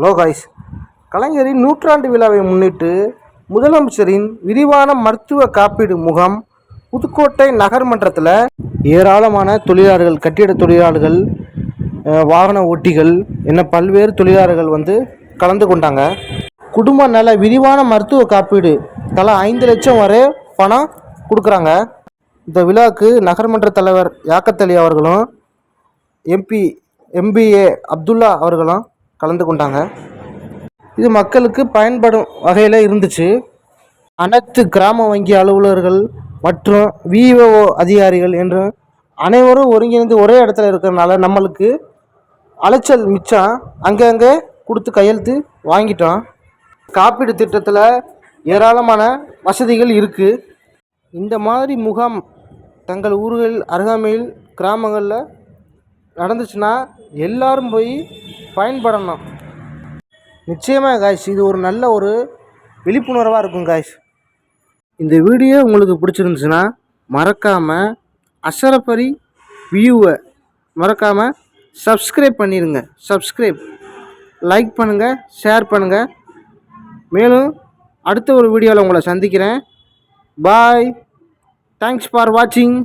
Hello guys கலைஞரின் நூற்றாண்டு விழாவை முன்னிட்டு முதலமைச்சரின் விரிவான மருத்துவ காப்பீடு முகாம் புதுக்கோட்டை நகர்மன்றத்தில் ஏராளமான தொழிலாளர்கள் கட்டிட தொழிலாளர்கள் வாகன ஓட்டிகள் என பல்வேறு தொழிலாளர்கள் வந்து கலந்து கொண்டாங்க. குடும்ப நல விரிவான மருத்துவ காப்பீடு தலா ஐந்து லட்சம் வரை பணம் கொடுக்குறாங்க. இந்த விழாவுக்கு நகர்மன்ற தலைவர் யாக்கத்தலி அவர்களும் எம்பி எம்பிஏ அப்துல்லா அவர்களும் கலந்து கொண்டாங்க. இது மக்களுக்கு பயன்படும் வகையில் இருந்துச்சு. அனைத்து கிராம வங்கி அலுவலர்கள் மற்றும் விஓஓ அதிகாரிகள் என்று அனைவரும் ஒருங்கிணைந்து ஒரே இடத்துல இருக்கிறனால நம்மளுக்கு அலைச்சல் மிச்சம் அங்கங்கே கொடுத்து கையெழுத்து வாங்கிட்டோம். காப்பீடு திட்டத்தில் ஏராளமான வசதிகள் இருக்குது இந்த மாதிரி முகாம் தங்கள் ஊர்கள் அருகாமையில் கிராமங்களில் நடந்துச்சுன்னா எல்லாரும் போய் பயன்படணும். நிச்சயமாக காய்ஸ் இது ஒரு நல்ல ஒரு விழிப்புணர்வாக இருக்கும் காய்ஸ் இந்த வீடியோ உங்களுக்கு பிடிச்சிருந்துச்சுன்னா மறக்காமல் அசரப்பரி வியூவை மறக்காமல் சப்ஸ்கிரைப் பண்ணிடுங்க சப்ஸ்கிரைப் லைக் பண்ணுங்கள் ஷேர் பண்ணுங்கள் மேலும் அடுத்த ஒரு வீடியோவில் உங்களை சந்திக்கிறேன். பாய் தேங்க்ஸ் ஃபார் வாட்சிங்